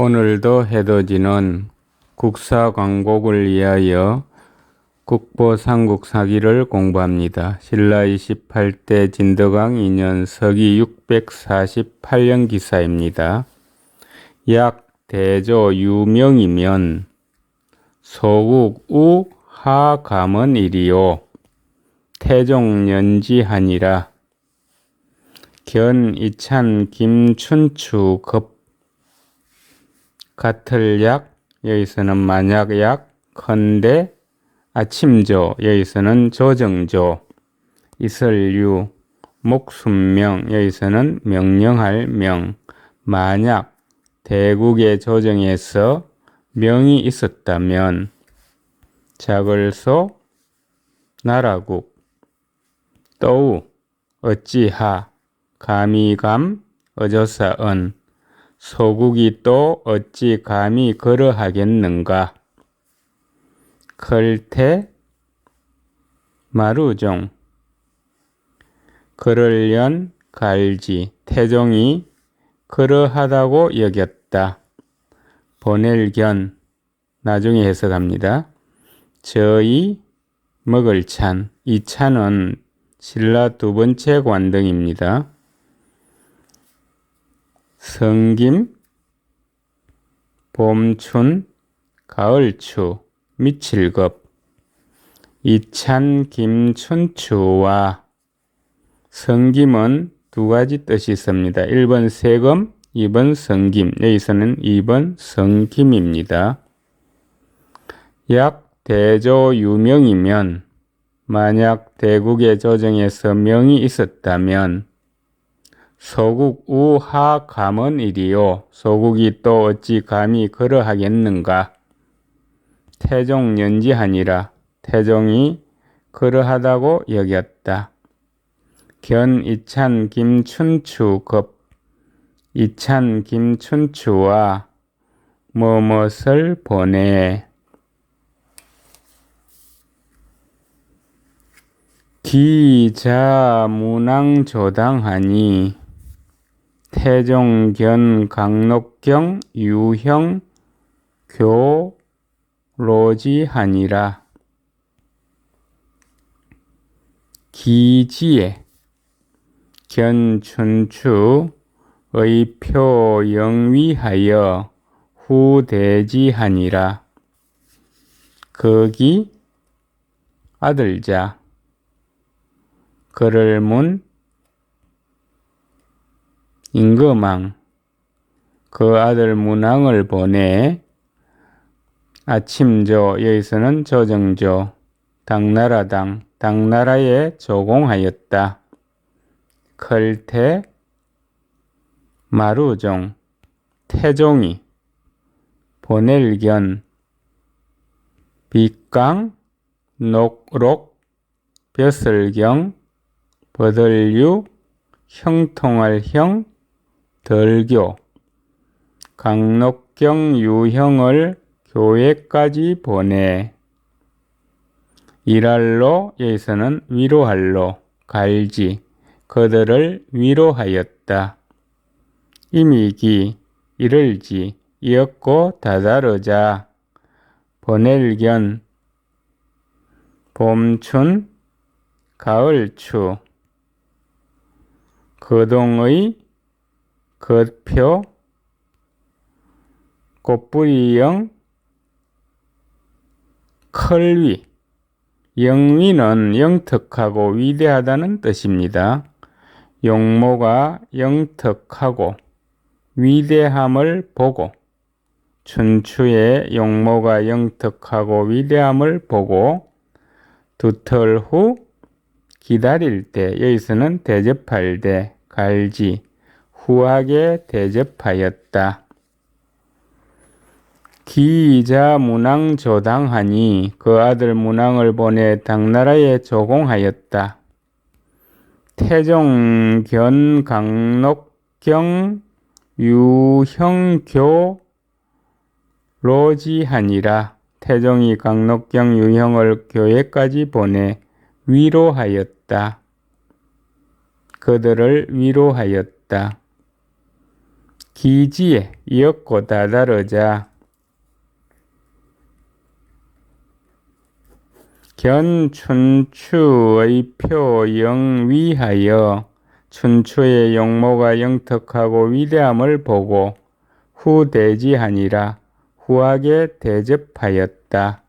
오늘도 해돋이는 국사 광곡을 위하여 국보 삼국 사기를 공부합니다. 신라 28대 진덕왕 2년 서기 648년 기사입니다. 약 대조 유명이면 소국 우 하감은 일이요 태종 연지하니라 견 이찬 김춘추 급 같을 약 여기서는 만약 약 컨대 아침조 여기서는 조정조. 이설유 목숨명 여기서는 명령할 명. 만약 대국의 조정에서 명이 있었다면 자글소 나라국. 또우 어찌하 감이감 어조사언 소국이 또 어찌 감히 그러하겠는가? 클테 마루종 그럴련 갈지 태종이 그러하다고 여겼다. 보낼견 나중에 해석합니다. 저희 먹을 찬, 이 찬은 신라 두 번째 관등입니다. 성김, 봄춘, 가을추, 미칠급, 이찬, 김춘추와 성김은 두 가지 뜻이 있습니다. 1번 세금, 2번 성김. 여기서는 2번 성김입니다. 약 대조 유명이면 만약 대국의 조정에서 명이 있었다면 소국 우하 감은 일이요. 소국이 또 어찌 감히 그러하겠는가? 태종 연지하니라. 태종이 그러하다고 여겼다. 견 이찬 김춘추 급 이찬 김춘추와 뭐뭇을 보내 기자 문왕조당하니 태종견 강록경 유형 교 로지하니라. 기지에 견춘추 의표 영위하여 후대지하니라. 거기 아들자. 그를 문 임금왕 그 아들 문왕을 보내 아침조 여기서는 조정조 당나라당 당나라에 조공하였다. 클태 마루종 태종이 보낼견 빛강 녹록 벼슬경 버들유 형통할 형 덜교 강록경 유형을 교회까지 보내. 일할로 여기서는 위로할로 갈지 그들을 위로하였다. 이미기 이를지 이었고 다다르자. 보낼견 봄춘 가을추. 거동의 겉표 꽃뿌리형 클위 영위는 영특하고 위대하다는 뜻입니다. 용모가 영특하고 위대함을 보고 춘추의 용모가 영특하고 위대함을 보고 두털 후 기다릴 때 여기서는 대접할 때 갈지 후하게 대접하였다. 기이자 문왕 조당하니 그 아들 문왕을 보내 당나라에 조공하였다. 태종 견 강록경 유형교 로지하니라 태종이 강록경 유형을 교회까지 보내 위로하였다. 그들을 위로하였다. 기지에 이었고 다다르자 견춘추의 표영 위하여 춘추의 용모가 영특하고 위대함을 보고 후대지하니라 후하게 대접하였다.